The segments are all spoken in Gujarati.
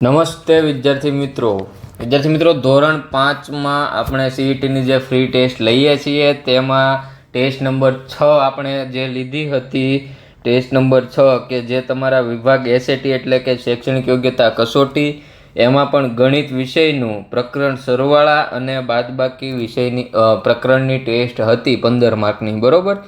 નમસ્તે વિદ્યાર્થી મિત્રો. વિદ્યાર્થી મિત્રો, ધોરણ પાંચમાં આપણે સીઈટીની જે ફ્રી ટેસ્ટ લઈએ છીએ, તેમાં ટેસ્ટ નંબર છ આપણે જે લીધી હતી ટેસ્ટ નંબર છ કે જે તમારા વિભાગ એસએટી એટલે કે શૈક્ષણિક યોગ્યતા કસોટી, એમાં પણ ગણિત વિષયનું પ્રકરણ સરવાળા અને બાદબાકી વિષયની પ્રકરણની ટેસ્ટ હતી પંદર માર્કની, બરોબર?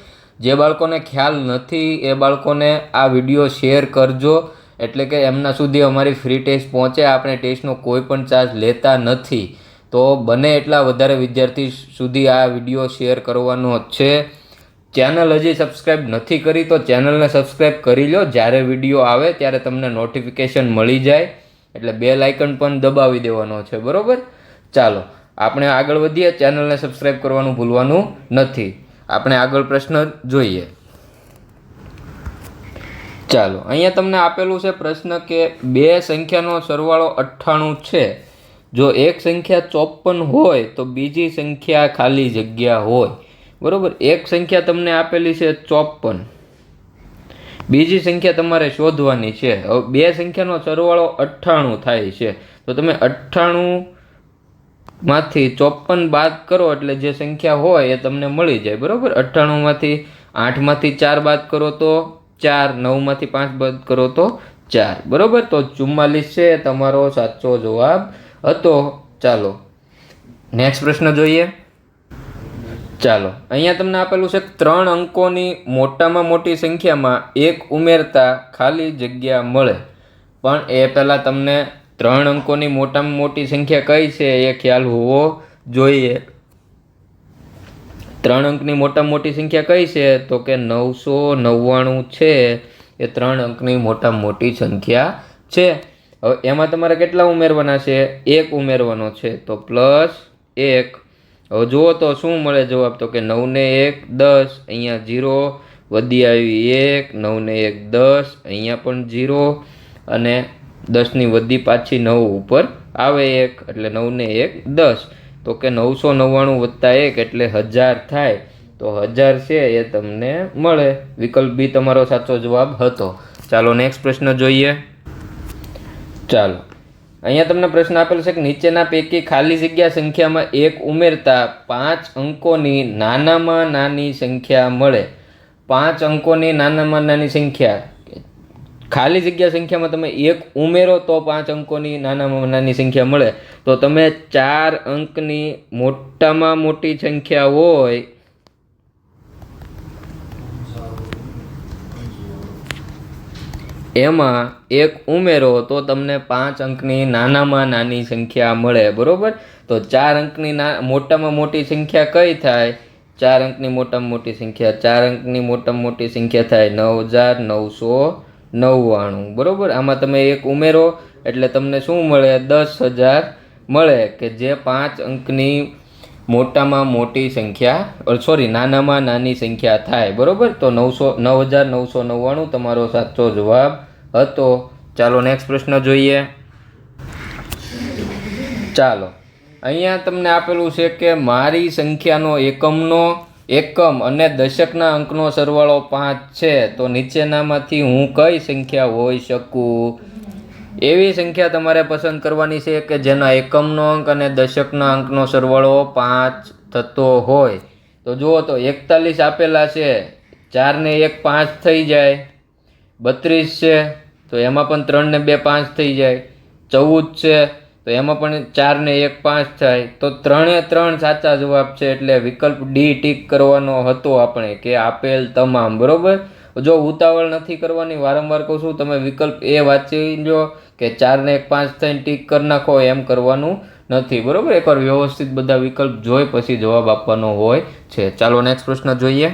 જે બાળકોને ખ્યાલ નથી, એ બાળકોને આ વીડિયો શેર કરજો. એટલે કે એમના સુધી અમારી ફ્રી ટેસ્ટ પહોંચે, આપણે ટેસ્ટનો કોઈ પણ ચાર્જ લેતા નથી. તો બને એટલા વધારે વિદ્યાર્થી સુધી આ વીડિયો શેર કરવાનો છે. ચેનલ હજી સબસ્ક્રાઈબ નથી કરી, તો ચેનલને સબસ્ક્રાઈબ કરી લો. જ્યારે વીડિયો આવે, ત્યારે તમને નોટિફિકેશન મળી જાય. એટલે બેલ આઇકન પણ દબાવી દેવાનો છે, બરાબર? ચાલો, આપણે આગળ વધીએ. ચેનલને સબસ્ક્રાઈબ કરવાનું ભૂલવાનું નથી. આપણે આગળ પ્રશ્ન જોઈએ. ચાલો, અહીંયા તમને આપેલું છે પ્રશ્ન કે બે સંખ્યાનો સરવાળો અઠ્ઠાણું છે. જો એક સંખ્યા ચોપન હોય, તો બીજી સંખ્યા ખાલી જગ્યા હોય. બરાબર? એક સંખ્યા તમને આપેલી છે ચોપન બીજી સંખ્યા તમારે શોધવાની છે. હવે બે સંખ્યાનો સરવાળો અઠ્ઠાણું થાય છે. તો તમે અઠ્ઠાણું માંથી ચોપન બાદ કરો એટલે જે સંખ્યા હોય એ તમને મળી જાય. બરાબર? અઠ્ઠાણુંમાંથી આઠમાંથી ચાર બાદ કરો તો ચાર, નવમાંથી પાંચ બંધ કરો તો ચાર. બરોબર? તો ચુમ્માલીસ છે, તમારો સાચો જવાબ હતો. ચાલો. નેક્સ્ટ પ્રશ્ન જોઈએ. ચાલો. અહીંયા તમને આપેલું છે ત્રણ અંકોની મોટામાં મોટી સંખ્યામાં એક ઉમેરતા ખાલી જગ્યા મળે. પણ એ પહેલાં તમને ત્રણ અંકોની મોટામાં મોટી સંખ્યા કઈ છે એ ખ્યાલ હોવો જોઈએ. ત્રણ અંકની મોટામાં મોટી સંખ્યા કઈ છે? તો કે નવસો નવ્વાણું છે, એ ત્રણ અંકની મોટામાં મોટી સંખ્યા છે. હવે એમાં તમારે કેટલા ઉમેરવાના છે? એક ઉમેરવાનો છે, તો પ્લસ એક. હવે જુઓ તો શું મળે જવાબ? તો કે નવને એક દસ, અહીંયા જીરો, વધી આવી એક, નવને એક દસ, અહીંયા પણ જીરો, અને દસની વધી પાછી નવ ઉપર આવે એક, એટલે નવને એક દસ. તો કે નવસો નવ્વાણું વત્તા એક એટલે હજાર થાય, તો હજાર છે એ તમને મળે. વિકલ્પ બી તમારો સાચો જવાબ હતો. ચાલો નેક્સ્ટ પ્રશ્ન જોઈએ. ચાલો. અહીંયા તમને પ્રશ્ન આપેલો છે કે નીચેના પૈકી ખાલી જગ્યા સંખ્યામાં એક ઉમેરતા પાંચ અંકોની નાનામાં નાની સંખ્યા મળે. પાંચ અંકોની નાનામાં નાની સંખ્યા ખાલી જગ્યા સંખ્યામાં તમે એક ઉમેરો તો પાંચ અંકોની નાનામાં નાની સંખ્યા મળે. તો તમે ચાર અંકની મોટામાં મોટી સંખ્યા હોય. એમાં એક ઉમેરો તો તમને પાંચ અંકની નાનામાં નાની સંખ્યા મળે, બરોબર? તો ચાર અંકની ના, મોટામાં મોટી સંખ્યા કઈ થાય? ચાર અંકની મોટામાં મોટી સંખ્યા, ચાર અંકની મોટામાં મોટી સંખ્યા થાય નવ હજાર નવસો નવ્વાણું. બરાબર? આમાં તમે એક ઉમેરો, એટલે તમને શું મળે? દસ હજાર મળે કે જે પાંચ અંકની મોટામાં મોટી સંખ્યા સોરી નાનામાં નાની સંખ્યા થાય. બરાબર? તો નવસો નવ હજાર નવસો નવ્વાણું તમારો સાચો જવાબ હતો. ચાલો નેક્સ્ટ પ્રશ્ન જોઈએ. ચાલો. અહીંયા તમને આપેલું છે કે મારી સંખ્યાનો એકમનો એકમ અને દશકના અંકનો સરવાળો પાંચ છે, તો નીચેનામાંથી હું કઈ સંખ્યા હોઈ શકું? એવી સંખ્યા તમારે પસંદ કરવાની છે કે જેના એકમનો અંક અને દશકના અંકનો સરવાળો પાંચ થતો હોય. તો જુઓ તો, એકતાલીસ આપેલા છે, ચારને એક પાંચ થઈ જાય. બત્રીસ છે, તો એમાં પણ ત્રણને બે પાંચ થઈ જાય. ચૌદ છે તો એમાં પણ ચાર ને એક પાંચ થાય. તો ત્રણે ત્રણ સાચા જવાબ છે એટલે વિકલ્પ ડી ટીક કરવાનો હતો આપણે, કે આપેલ તમામ, બરોબર? જો ઉતાવળ નથી કરવાની, વારંવાર કહું છું, તમે વિકલ્પ એ વાંચી લો કે ચાર ને એક પાંચ થઈને ટીક કરી નાખો, એમ કરવાનું નથી, બરોબર? એકવાર વ્યવસ્થિત બધા વિકલ્પ જોઈ, પછી જવાબ આપવાનો હોય છે. ચાલો નેક્સ્ટ પ્રશ્ન જોઈએ.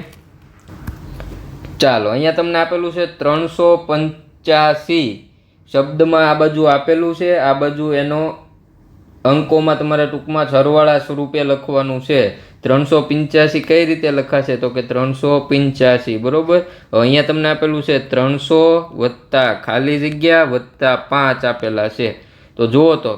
ચાલો, અહીંયા તમને આપેલું છે ત્રણસો પંચ્યાસી. શબ્દમાં આ બાજુ આપેલું છે, આ બાજુ એનો અંકોમાં તમારે ટૂંકમાં સરવાળા સ્વરૂપે લખવાનું છે. ત્રણસો પંચ્યાસી કઈ રીતે લખાશે? તો કે ત્રણસો પંચ્યાસી, બરોબર? અહીંયા તમને આપેલું છે ત્રણસો વત્તા ખાલી જગ્યા વત્તા પાંચ આપેલા છે. તો જુઓ તો,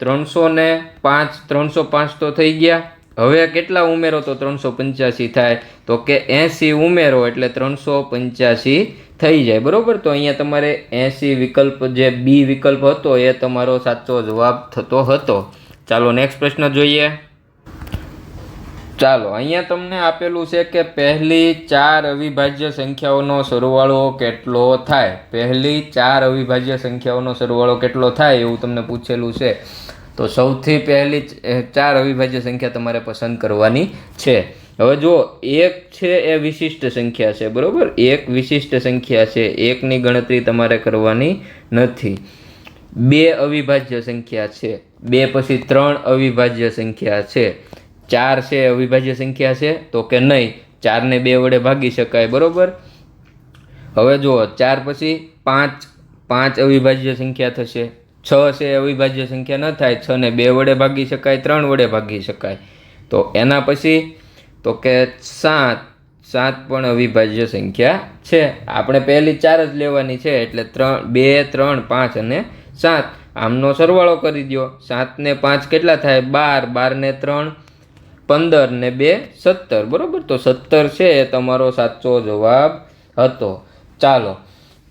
ત્રણસો ને પાંચ, ત્રણસો પાંચ તો થઈ ગયા. હવે કેટલા ઉમેરો તો ત્રણસો પંચ્યાસી થાય? તો કે એંસી ઉમેરો એટલે ત્રણસો પંચ્યાસી થઈ જાય. બરોબર? તો અહીંયા તમારે એંસી વિકલ્પ જે બી વિકલ્પ હતો એ તમારો સાચો જવાબ થતો હતો. ચાલો નેક્સ્ટ પ્રશ્ન જોઈએ. ચાલો, અહીંયા તમને આપેલું છે કે પહેલી ચાર અવિભાજ્ય સંખ્યાઓનો સરવાળો કેટલો થાય? પહેલી ચાર અવિભાજ્ય સંખ્યાઓનો સરવાળો કેટલો થાય એવું તમને પૂછેલું છે. તો સૌથી પહેલી ચાર અવિભાજ્ય સંખ્યા તમારે પસંદ કરવાની છે. હવે જુઓ, એક છે એ વિશિષ્ટ સંખ્યા છે, બરાબર? એક વિશિષ્ટ સંખ્યા છે, એકની ગણતરી તમારે કરવાની નથી. બે અવિભાજ્ય સંખ્યા છે, બે પછી ત્રણ અવિભાજ્ય સંખ્યા છે. ચાર છે અવિભાજ્ય સંખ્યા છે, તો કે નહીં? ચારને બે વડે ભાગી શકાય, બરાબર? હવે જુઓ, ચાર પછી પાંચ પાંચ અવિભાજ્ય સંખ્યા થશે. છ છે અવિભાજ્ય સંખ્યા ન થાય, છ ને બે વડે ભાગી શકાય, ત્રણ વડે ભાગી શકાય. તો એના પછી તો કે સાત સાત પણ અવિભાજ્ય સંખ્યા છે. આપણે પહેલી ચાર જ લેવાની છે, એટલે ત્રણ, બે, ત્રણ, પાંચ અને સાત. આમનો સરવાળો કરી દો સાત ને પાંચ કેટલા થાય? બાર. બાર ને ત્રણ, પંદર ને બે, સત્તર. બરાબર? તો સત્તર છે, એ તમારો સાચો જવાબ હતો. ચાલો.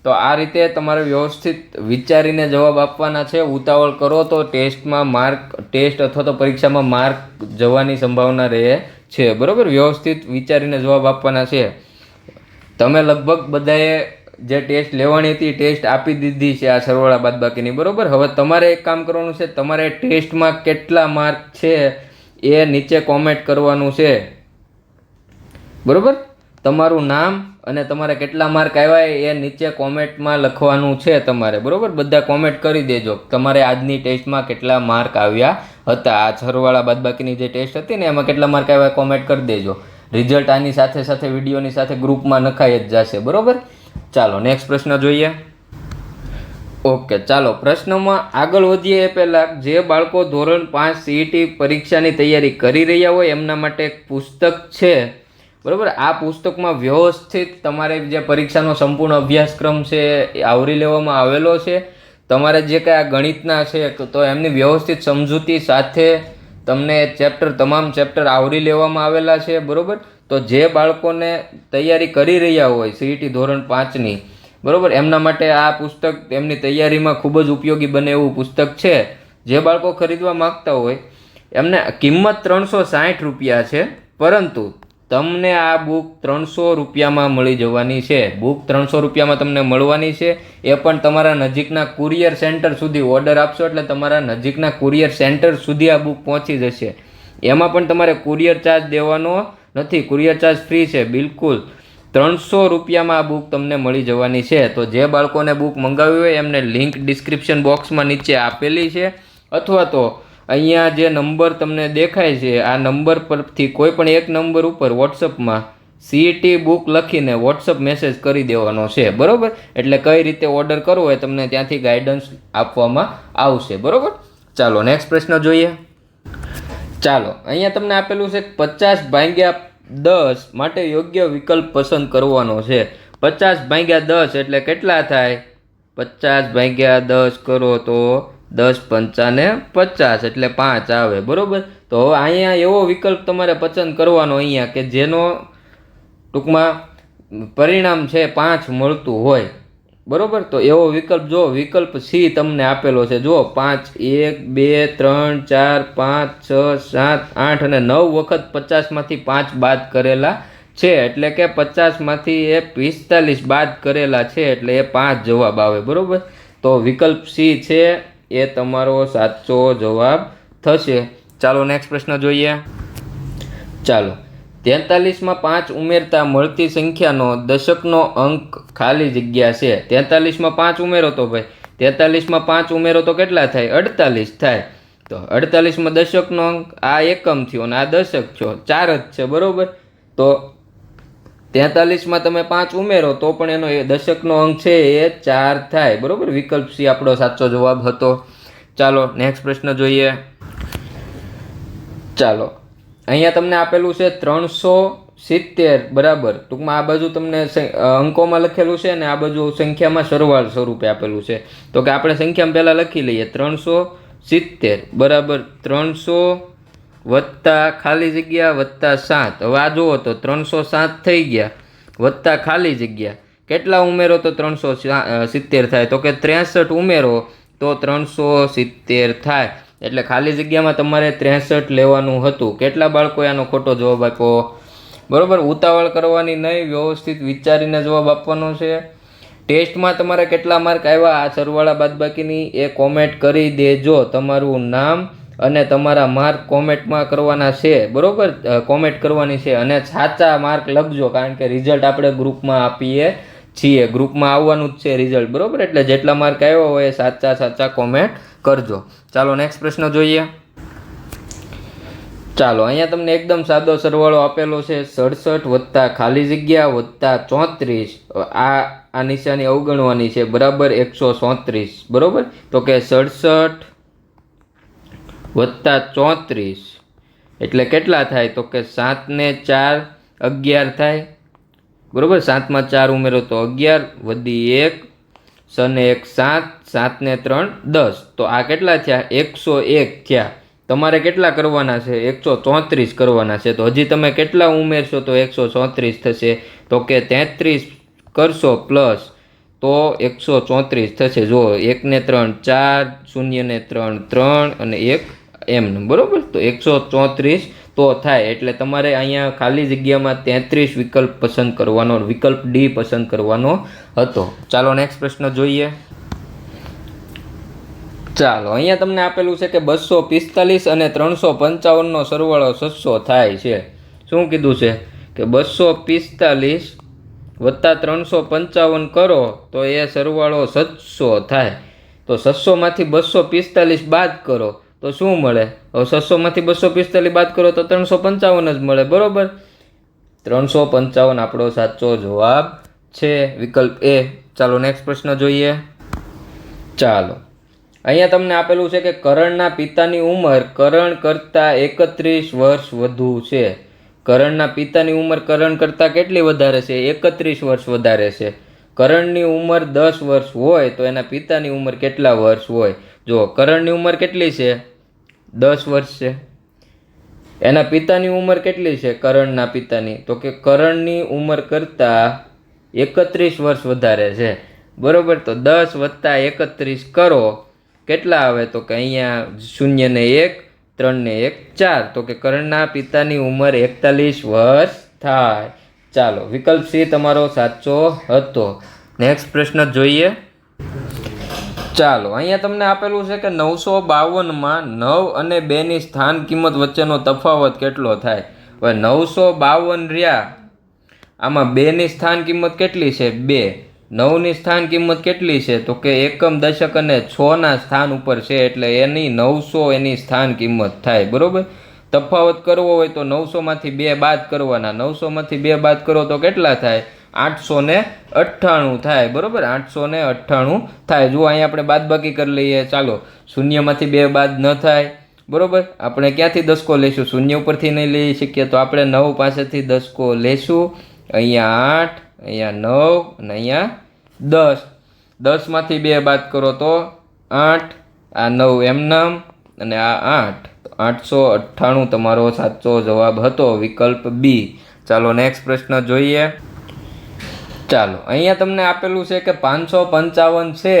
તો આ રીતે તમારે વ્યવસ્થિત વિચારીને જવાબ આપવાના છે. ઉતાવળ કરો તો ટેસ્ટમાં માર્ક, ટેસ્ટ અથવા તો પરીક્ષામાં માર્ક જવાની સંભાવના રહે છે. બરાબર? વ્યવસ્થિત વિચારીને જવાબ આપવાના છે. તમે લગભગ બધાએ જે ટેસ્ટ લેવાની હતી ટેસ્ટ આપી દીધી છે આ સરવાળા બાદબાકીની બરાબર? હવે તમારે એક કામ કરવાનું છે. તમારે ટેસ્ટમાં કેટલા માર્ક છે એ નીચે કોમેન્ટ કરવાનું છે. બરોબર? તમારું નામ અને તમારે કેટલા માર્ક આવ્યા એ નીચે કોમેન્ટમાં લખવાનું છે તમારે, બરાબર? બધા કોમેન્ટ કરી દેજો તમારે આજની ટેસ્ટમાં કેટલા માર્ક આવ્યા હતા. આ છરવાળા બાદબાકીની જે ટેસ્ટ હતી ને, એમાં કેટલા માર્ક આવ્યા કોમેન્ટ કરી દેજો. રિઝલ્ટ આની સાથે સાથે, વિડીયોની સાથે ગ્રુપમાં નખાઈ જ જશે, બરાબર? ચાલો નેક્સ્ટ પ્રશ્ન જોઈએ. ઓકે, ચાલો, પ્રશ્નમાં આગળ વધીએ એ પહેલાં. જે બાળકો ધોરણ પાંચ સીઈટી પરીક્ષાની તૈયારી કરી રહ્યા હોય, એમના માટે એક પુસ્તક છે. બરાબર? આ પુસ્તકમાં વ્યવસ્થિત તમારે જે પરીક્ષાનો સંપૂર્ણ અભ્યાસક્રમ છે એ આવરી લેવામાં આવેલો છે. તમારે જે કાંઈ આ ગણિતના છે, તો એમની વ્યવસ્થિત સમજૂતી સાથે તમને ચેપ્ટર, તમામ ચેપ્ટર આવરી લેવામાં આવેલા છે, બરાબર? તો જે બાળકોને તૈયારી કરી રહ્યા હોય, સીઈટી ધોરણ પાંચની, બરાબર? એમના માટે આ પુસ્તક એમની તૈયારીમાં ખૂબ જ ઉપયોગી બને એવું પુસ્તક છે. જે બાળકો ખરીદવા માંગતા હોય, એમને કિંમત ત્રણસો સાઠ રૂપિયા છે, પરંતુ તમને આ બુક ત્રણસો રૂપિયામાં મળી જવાની છે. બુક ત્રણસો રૂપિયામાં તમને મળવાની છે. એ પણ તમારા નજીકના કુરિયર સેન્ટર સુધી ઓર્ડર આપશો એટલે તમારા નજીકના કુરિયર સેન્ટર સુધી આ બુક પહોંચી જશે. એમાં પણ તમારે કુરિયર ચાર્જ દેવાનો નથી. કુરિયર ચાર્જ ફ્રી છે, બિલકુલ. ત્રણસો રૂપિયામાં આ બુક તમને મળી જવાની છે. તો જે બાળકોને બુક મંગાવી હોય એમને લિંક ડિસ્ક્રિપ્શન બોક્સમાં નીચે આપેલી છે. અથવા તો અહીંયા જે નંબર તમને દેખાય છે, આ નંબર પરથી કોઈ પણ એક નંબર ઉપર વોટ્સઅપમાં સીઈટી બુક લખીને વોટ્સઅપ મેસેજ કરી દેવાનો છે, બરાબર? એટલે કઈ રીતે ઓર્ડર કરવો એ તમને ત્યાંથી ગાઈડન્સ આપવામાં આવશે, બરાબર? ચાલો નેક્સ્ટ પ્રશ્ન જોઈએ. ચાલો, અહીંયા તમને આપેલું છે પચાસ ભાગ્યા દસ માટે યોગ્ય વિકલ્પ પસંદ કરવાનો છે. પચાસ ભાગ્યા દસ એટલે કેટલા થાય? પચાસ ભાગ્યા દસ કરો તો દસ પંચાને પચાસ એટલે પાંચ આવે, બરોબર? તો હવે અહીંયા એવો વિકલ્પ તમારે પસંદ કરવાનો અહીંયા કે જેનો ટૂંકમાં પરિણામ છે પાંચ મળતું હોય, બરાબર? તો એવો વિકલ્પ જો, વિકલ્પ સી તમને આપેલો છે. જો પાંચ, એક, બે, ત્રણ, ચાર, પાંચ, છ, સાત, આઠ અને નવ વખત પચાસમાંથી પાંચ બાદ કરેલા છે. એટલે કે પચાસમાંથી એ પિસ્તાલીસ બાદ કરેલા છે, એટલે એ પાંચ જવાબ આવે, બરાબર? તો વિકલ્પ સી છે એ તમારો સાચો જવાબ થશે. ચાલો નેક્સ્ટ પ્રશ્ન જોઈએ. ચાલો. તેતાલીસમાં પાંચ ઉમેરતા મળતી સંખ્યાનો દશકનો અંક ખાલી જગ્યા છે. તેતાલીસમાં પાંચ ઉમેરો તો ભાઈ. તેતાલીસમાં પાંચ ઉમેરો તો કેટલા થાય? અડતાલીસ થાય. તો અડતાલીસમાં દશકનો અંક આ એકમ થયો અને આ દશક થયો. ચાર જ છે, બરાબર? તો તેતાલીસમાં તમે પાંચ ઉમેરો, તો પણ એનો એ દશકનો અંક છે એ ચાર થાય. બરોબર? વિકલ્પ સી આપણો સાચો જવાબ હતો. ચાલો નેક્સ્ટ પ્રશ્ન જોઈએ. ચાલો. અહીંયા તમને આપેલું છે ત્રણસો સિત્તેર, બરાબર? ટૂંકમાં આ બાજુ તમને અંકોમાં લખેલું છે અને આ બાજુ સંખ્યામાં સરવાળ સ્વરૂપે આપેલું છે. તો કે આપણે સંખ્યામાં પહેલાં લખી લઈએ. ત્રણસો સિત્તેર, બરાબર? ત્રણસો વત્તા ખાલી જગ્યા, વત્તા સાત. હવે આ જુઓ તો ત્રણસો સાત થઈ ગયા. વત્તા ખાલી જગ્યા. કેટલા ઉમેરો તો ત્રણસો સિત્તેર થાય? તો કે ત્રેસઠ ઉમેરો તો ત્રણસો સિત્તેર થાય. એટલે ખાલી જગ્યામાં તમારે ત્રેસઠ લેવાનું હતું. કેટલા બાળકોએ આનો ખોટો જવાબ આપ્યો? બરાબર? ઉતાવળ કરવાની નહીં, વ્યવસ્થિત વિચારીને જવાબ આપવાનો છે. ટેસ્ટમાં તમારે કેટલા માર્ક આવ્યા? આ સરવાળા બાદબાકીની એ કોમેન્ટ કરી દેજો. તમારું નામ અને તમારા માર્ક કોમેન્ટમાં કરવાના છે, બરાબર? કોમેન્ટ કરવાની છે અને સાચા માર્ક લખજો, કારણ કે રિઝલ્ટ આપણે ગ્રુપમાં આપીએ છીએ. ગ્રુપમાં આવવાનું જ છે રિઝલ્ટ બરાબર? એટલે જેટલા માર્ક આવ્યો હોય સાચા સાચા કોમેન્ટ કરજો. ચાલો નેક્સ્ટ પ્રશ્ન જોઈએ. ચાલો, અહીંયા તમને એકદમ સાદો સરવાળો આપેલો છે. સડસઠ વત્તા ખાલી જગ્યા વત્તા ચોત્રીસ. આ આ નિશાની અવગણવાની છે. બરાબર એકસો ચોત્રીસ બરાબર? તો કે સડસઠ વત્તા ચોત્રીસ. એટલે કેટલા થાય? તો કે સાતને ચાર અગિયાર થાય. બરાબર? સાતમાં ચાર ઉમેરો તો અગિયાર, વધી એક સને એક સાત સાતને ત્રણ દસ. તો આ કેટલા થયા? એકસો એક થયા. તમારે કેટલા કરવાના છે? એકસો ચોત્રીસ કરવાના છે. તો હજી તમે કેટલા ઉમેરશો તો એકસો ચોત્રીસ થશે. તો કે તેત્રીસ કરશો પ્લસ તો એકસો ચોત્રીસ થશે. જો એકને ત્રણ ચાર શૂન્યને ત્રણ ત્રણ અને એક એમ, બરોબર? તો એકસો ચોત્રીસ તો થાય. એટલે તમારે અહીંયા ખાલી જગ્યામાં તેત્રીસ વિકલ્પ પસંદ કરવાનો, વિકલ્પ ડી પસંદ કરવાનો હતો. ચાલો નેક્સ્ટ પ્રશ્ન જોઈએ. ચાલો, અહીંયા તમને આપેલું છે કે બસો પિસ્તાલીસ અને ત્રણસો પંચાવનનો સરવાળો છસો થાય છે. શું કીધું છે? કે બસો પિસ્તાલીસ વત્તા ત્રણસો પંચાવન કરો, તો એ સરવાળો છસો થાય. તો છસોમાંથી બસો પિસ્તાલીસ બાદ કરો. તો શું મળે? હવે છસોમાંથી બસો પિસ્તાલીસ બાદ કરો તો ત્રણસો પંચાવન જ મળે, બરોબર? ત્રણસો પંચાવન આપણો સાચો જવાબ છે, વિકલ્પ એ. ચાલો નેક્સ્ટ પ્રશ્ન જોઈએ. ચાલો. અહીંયા તમને આપેલું છે કે કરણના પિતાની ઉંમર કરણ કરતાં એકત્રીસ વર્ષ વધુ છે. કરણના પિતાની ઉંમર કરણ કરતાં કેટલી વધારે છે? એકત્રીસ વર્ષ વધારે છે. કરણની ઉંમર દસ વર્ષ હોય તો એના પિતાની ઉંમર કેટલા વર્ષ હોય? જો કરણની ઉંમર કેટલી છે? દસ વર્ષ છે. એના પિતાની ઉંમર કેટલી છે? કરણના પિતાની. તો કે કરણની ઉંમર કરતાં એકત્રીસ વર્ષ વધારે છે. બરાબર? તો દસ વત્તા એકત્રીસ કરો. કેટલા આવે? તો કે અહીંયા શૂન્યને એક ત્રણને એક, ચાર. તો કે કરણના પિતાની ઉંમર એકતાલીસ વર્ષ થાય. ચાલો, વિકલ્પ સી તમારો સાચો હતો. નેક્સ્ટ પ્રશ્ન જોઈએ. ચાલો, અહીંયા તમને આપેલું છે કે નવસો બાવનમાં નવ અને બેની સ્થાન કિંમત વચ્ચેનો તફાવત કેટલો થાય? હવે નવસો બાવન રહ્યા. આમાં બેની સ્થાન કિંમત કેટલી છે? બે. નવની સ્થાન કિંમત કેટલી છે? તો કે એકમ દશક અને છના સ્થાન ઉપર છે, એટલે એની નવસો એની સ્થાન કિંમત થાય, બરાબર? તફાવત કરવો હોય તો નવસોમાંથી બે બાદ કરવાના. નવસોમાંથી બે બાદ કરો તો કેટલા થાય? આઠસો ને અઠ્ઠાણું થાય, બરાબર? આઠસો ને અઠ્ઠાણું થાય. જો અહીંયા આપણે બાદબાકી કરી લઈએ. ચાલો, શૂન્યમાંથી બે બાદ ન થાય, બરાબર? આપણે ક્યાંથી દસકો લઈશું શૂન્ય ઉપરથી નહીં લઈ શકીએ, તો આપણે નવ પાસેથી દસકો લેશું. અહીંયા આઠ, અહીંયા નવ અને અહીંયા દસ. દસમાંથી બે બાદ કરો તો આઠ, આ નવ એમનામ અને આ આઠ. આઠસો અઠ્ઠાણું તમારો સાચો જવાબ હતો વિકલ્પ બી. ચાલો નેક્સ્ટ પ્રશ્ન જોઈએ. ચાલો, અહીંયા તમને આપેલું છે કે પાંચસો પંચાવન છે,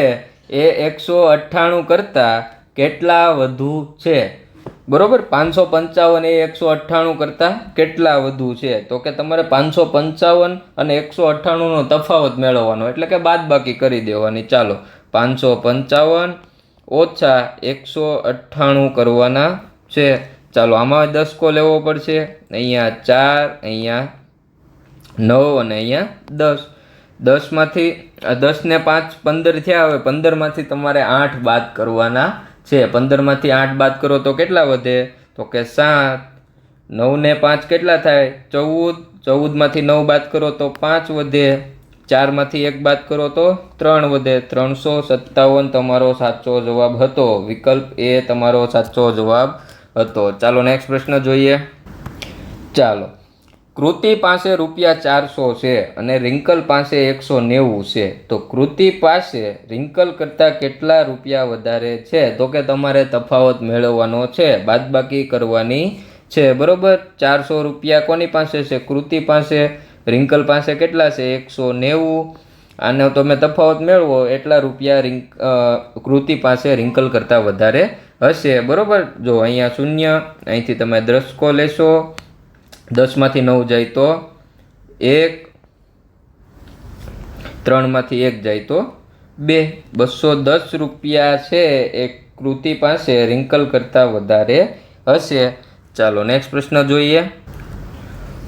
એ એકસો અઠ્ઠાણું કરતાં કેટલા વધુ છે? બરોબર? પાંચસો પંચાવન એ એકસો અઠ્ઠાણું કરતાં કેટલા વધુ છે? તો કે તમારે પાંચસો પંચાવન અને એકસો અઠ્ઠાણુંનો તફાવત મેળવવાનો, એટલે કે બાદબાકી કરી દેવાની. ચાલો, પાંચસો પંચાવન ઓછા એકસો અઠ્ઠાણું કરવાના છે. ચાલો, આમાં દસકો લેવો પડશે. અહીંયા ચાર, અહીંયા નવ અને અહીંયા દસ. દસમાંથી દસને પાંચ પંદર થયા હવે પંદરમાંથી તમારે આઠ બાદ કરવાના છે. પંદરમાંથી આઠ બાદ કરો તો કેટલા વધે? તો કે સાત. નવને પાંચ કેટલા થાય? ચૌદ. ચૌદમાંથી નવ બાદ કરો તો પાંચ વધે. ચારમાંથી એક બાદ કરો તો ત્રણ વધે. ત્રણસો સત્તાવન તમારો સાચો જવાબ હતો. વિકલ્પ એ તમારો સાચો જવાબ હતો. ચાલો નેક્સ્ટ પ્રશ્ન જોઈએ. ચાલો. કૃતિ પાસે રૂપિયા ચારસો છે અને રિંકલ પાસે એકસો નેવું છે. તો કૃતિ પાસે રિંકલ કરતાં કેટલા રૂપિયા વધારે છે? તો કે તમારે તફાવત મેળવવાનો છે, બાદબાકી કરવાની છે, બરોબર? ચારસો રૂપિયા કોની પાસે છે? કૃતિ પાસે. રિંકલ પાસે કેટલા છે? એકસો નેવું. આનો તમે તફાવત મેળવો, એટલા રૂપિયા રિંક કૃતિ પાસે રિંકલ કરતાં વધારે હશે, બરાબર? જો અહીંયા શૂન્ય, અહીંથી તમે દ્રષ્કો લેશો. દસમાંથી નવ જાય તો એક, ત્રણમાંથી એક જાય તો બે. બસો દસ રૂપિયા છે એ કૃતિ પાસે, રિંકલ કરતાં વધારે હશે. ચાલો નેક્સ્ટ પ્રશ્ન જોઈએ.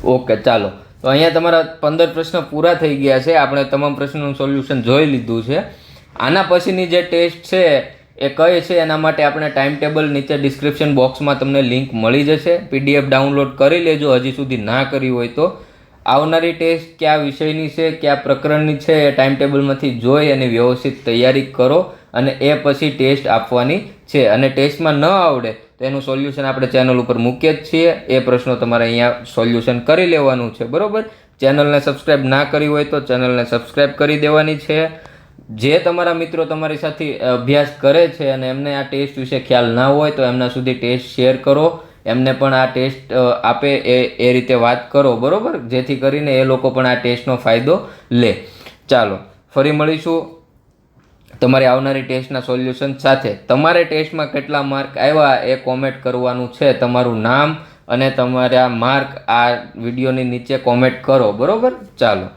ઓકે ચાલો. તો અહીંયા તમારા પંદર પ્રશ્ન પૂરા થઈ ગયા છે. આપણે તમામ પ્રશ્નોનું સોલ્યુશન જોઈ લીધું છે. આના પછીની જે ટેસ્ટ છે એ કઈ છે એના માટે આપણે ટાઈમ ટેબલ નીચે ડિસ્ક્રિપ્શન બોક્સમાં તમને લિંક મળી જશે. પીડીએફ ડાઉનલોડ કરી લેજો, હજી સુધી ના કરી હોય તો. આવનારી ટેસ્ટ કયા વિષયની છે, કયા પ્રકરણની છે, એ ટાઈમ ટેબલમાંથી જોઈ અને વ્યવસ્થિત તૈયારી કરો અને એ પછી ટેસ્ટ આપવાની છે. અને ટેસ્ટમાં ન આવડે તો એનું સોલ્યુશન આપણે ચેનલ ઉપર મૂકીએ જ છીએ. એ પ્રશ્નો તમારે અહીંયા સોલ્યુશન કરી લેવાનું છે, બરાબર? ચેનલને સબસ્ક્રાઈબ ના કરી હોય તો ચેનલને સબસ્ક્રાઈબ કરી દેવાની છે. જે તમારા મિત્રો તમારી સાથે અભ્યાસ કરે છે અને એમને આ ટેસ્ટ વિશે ખ્યાલ ના હોય તો એમના સુધી ટેસ્ટ શેર કરો. એમને પણ આ ટેસ્ટ આપે એ એ રીતે વાત કરો, બરાબર? જેથી કરીને એ લોકો પણ આ ટેસ્ટનો ફાયદો લે. ચાલો, ફરી મળીશું તમારી આવનારી ટેસ્ટના સોલ્યુશન સાથે. તમારે ટેસ્ટમાં કેટલા માર્ક આવ્યા એ કોમેન્ટ કરવાનું છે. તમારું નામ અને તમારા માર્ક આ વિડીયોની નીચે કોમેન્ટ કરો, બરાબર? ચાલો.